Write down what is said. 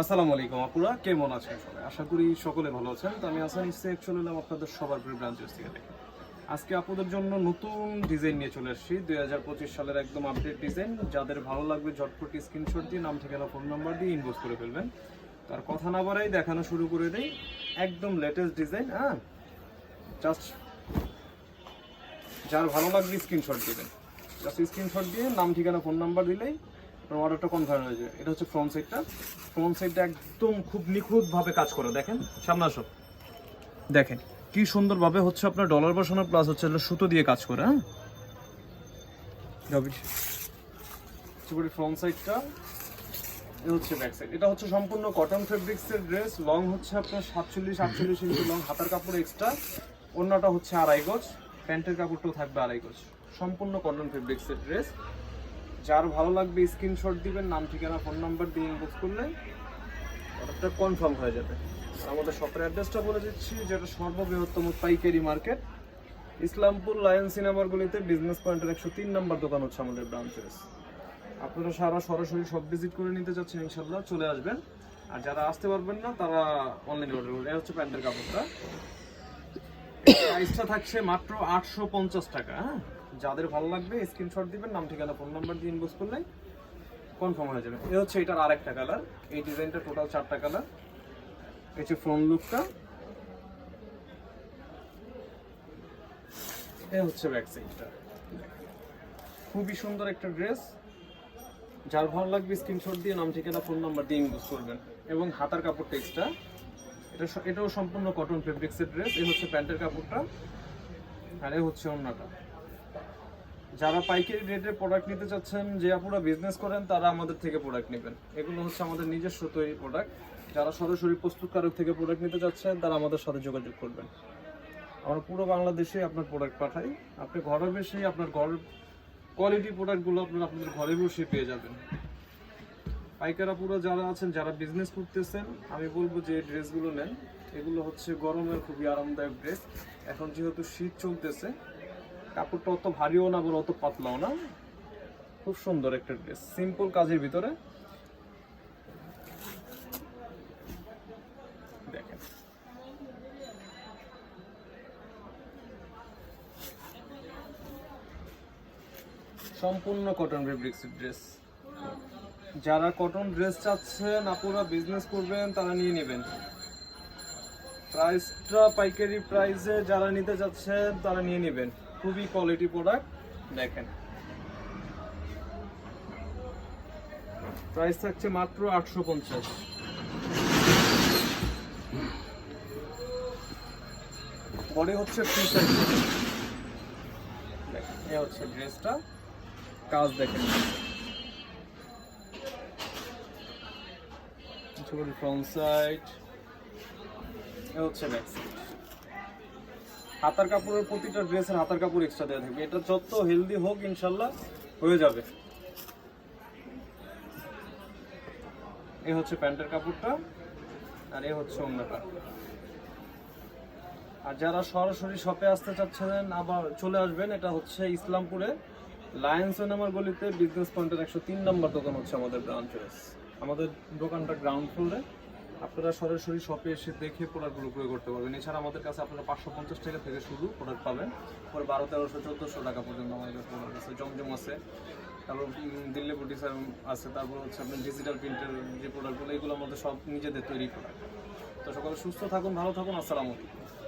আসসালামু আলাইকুম, আপুরা। কেমন আছেন সবাই? আশা করি সকলে ভালো আছেন। তো আমি আসান ইসে চলে এলাম আপনাদের সবার প্রিয় ব্রাঞ্চেস থেকে আজকে আপনাদের জন্য নতুন ডিজাইন নিয়ে চলে আসছি। দুই হাজার পঁচিশ সালের একদম আপডেট ডিজাইন। যাদের ভালো লাগবে, ঝটপট স্ক্রিনশট দিয়ে নাম, ঠিকানা ফোন নাম্বার দিয়ে ইনভয়েস করে ফেলবেন। তার কথা না বাড়াই দেখানো শুরু করে দেই। একদম লেটেস্ট ডিজাইন হ্যাঁ? জাস্ট যার ভালো লাগবে স্ক্রিনশট দিবেন। জাস্ট স্ক্রিনশট দিয়ে নাম, ঠিকানা ফোন নাম্বার দিলেই আপনার অর্ডারটা কনফার্ম হয়ে যাবে। এটা হচ্ছে ফ্রন্ট সাইডটা ফ্রন্ট সাইডটা একদম খুব নিখুঁতভাবে কাজ করে দেখেন? সামনে আসো। দেখেন কি সুন্দরভাবে হচ্ছে আপনার ডলার বসানো প্লাস হচ্ছে সুতো দিয়ে কাজ করে হ্যাঁ? ফ্রন্ট সাইডটা হচ্ছে ব্যাক সাইড এটা হচ্ছে সম্পূর্ণ কটন ফেব্রিক্সের ড্রেস লং হচ্ছে আপনার সাতচল্লিশ আটচল্লিশ ইঞ্চি লং হাতার কাপড় এক্সট্রা অন্যটা হচ্ছে আড়াই গজ প্যান্টের কাপড়টাও থাকবে আড়াই গজ। সম্পূর্ণ কটন ফেব্রিক্সের ড্রেস যার ভালো লাগবে স্ক্রিনশট দিবেন, নাম, ঠিকানা ফোন নাম্বার দিয়ে ইনবক্স করলে অর্ডারটা কনফার্ম হয়ে যাবে। আমাদের শপের অ্যাড্রেসটা বলে দিচ্ছি, যেটা সর্ববৃহত্তম পাইকারি মার্কেট, ইসলামপুর লায়ন সিনেমারগুলিতে বিজনেস পয়েন্টের একশো তিন নাম্বার দোকান হচ্ছে আমাদের ব্রাঞ্চেস আপনারা সারা সরাসরি সব ভিজিট করে নিতে চাচ্ছেন ইনশাল্লাহ চলে আসবেন। আর যারা আসতে পারবেন না, তারা অনলাইন অর্ডার করবেন। এটা হচ্ছে প্যান্টের কাপড়টা। প্রাইসটা থাকছে মাত্র আটশো পঞ্চাশ টাকা হ্যাঁ? যাদের ভালো লাগবে স্ক্রিনশট দিবেন, নাম, ঠিকানা ফোন নাম্বার দিয়ে ইনবক্স করলে কনফার্ম হয়ে যাবে। এ হচ্ছে এটার আরেকটা কালার এই ডিজাইনটা টোটাল চারটা কালার এই ফ্রন্ট লুকটা এ হচ্ছে ব্যাক সাইডটা খুবই সুন্দর একটা ড্রেস যার ভালো লাগবে স্ক্রিনশট দিয়ে নাম, ঠিকানা ফোন নাম্বার দিয়ে ইনবক্স করবেন। এবং হাতার কাপড় এক্সট্রা এটা এটাও সম্পূর্ণ কটন ফেব্রিক্সের ড্রেস এই হচ্ছে প্যান্টের কাপড়টা। আর এ হচ্ছে অন্যটা যারা পাইকারি রেটে প্রোডাক্ট নিতে চাচ্ছেন, যে আপুরা বিজনেস করেন, তারা আমাদের থেকে প্রোডাক্ট নেবেন। এগুলো হচ্ছে আমাদের নিজস্ব তৈরি প্রোডাক্ট যারা সরাসরি প্রস্তুতকারক থেকে প্রোডাক্ট নিতে চাচ্ছেন, তারা আমাদের সাথে যোগাযোগ করবেন। আমরা পুরো বাংলাদেশে আপনার প্রোডাক্ট পাঠাই। আপনি ঘরে বসেই আপনার ঘর কোয়ালিটি প্রোডাক্টগুলো আপনার আপনাদের ঘরে বসে পেয়ে যাবেন। পাইকারা পুরো যারা আছেন, যারা বিজনেস করতেছেন, আমি বলব যে ড্রেসগুলো নেন। এগুলো হচ্ছে গরমের খুবই আরামদায়ক ড্রেস এখন যেহেতু শীত চলতেছে কাপড়টা অত ভারীও না, আবার অত পাতলাও না। খুব সুন্দর একটা ড্রেস। সিম্পল কাজের ভিতরে। সম্পূর্ণ কটন ফেব্রিক্সের ড্রেস যারা কটন ড্রেস চাচ্ছেন, আপুরা বিজনেস করবেন, তারা নিয়ে নেবেন। প্রাইসটা পাইকারি প্রাইসে যারা নিতে চাচ্ছেন, তারা নিয়ে নেবেন। খুবই কোয়ালিটি প্রোডাক্ট দেখেন। প্রাইস থাকছে মাত্র আটশো পঞ্চাশ। বডি হচ্ছে এ হচ্ছে ড্রেসটা কাজ দেখেন। ফ্রন্ট সাইড এ হচ্ছে ব্যাক সাইড হাতার কাপড়ের প্রতিটা ড্রেসের হাতার কাপড় এক্সট্রা দেওয়া থাকবে। এটা যত হেলদি হোক, ইনশাল্লাহ, হয়ে যাবে। এ হচ্ছে প্যান্টের কাপড়টা, আর এ হচ্ছে অন্যটা আর যারা সরাসরি শপে আসতে চাচ্ছেন, আবার চলে আসবেন, এটা হচ্ছে ইসলামপুরে লায়ন সিনেমার গলিতে বিজনেস পয়েন্টের একশো তিন নম্বর দোকান হচ্ছে আমাদের ব্রাঞ্চেস আমাদের দোকানটা গ্রাউন্ড ফ্লোরে আপনারা সরাসরি শপে এসে দেখে প্রোডাক্টগুলো ক্রয় করতে পারবেন। এছাড়া আমাদের কাছে আপনারা পাঁচশো পঞ্চাশ টাকা থেকে শুরু প্রোডাক্ট পাবেন। পরে বারো, তেরোশো, চোদ্দোশো টাকা পর্যন্ত আমাদের প্রোডাক্ট আছে। জমজম আছে, তারপর দিল্লি বুটি আছে, তারপর হচ্ছে আপনার ডিজিটাল প্রিন্টের যে প্রোডাক্টগুলো এগুলো আমাদের সব নিজেদের তৈরি করা তো সকলে সুস্থ থাকুন, ভালো থাকুন, আসসালামু আলাইকুম।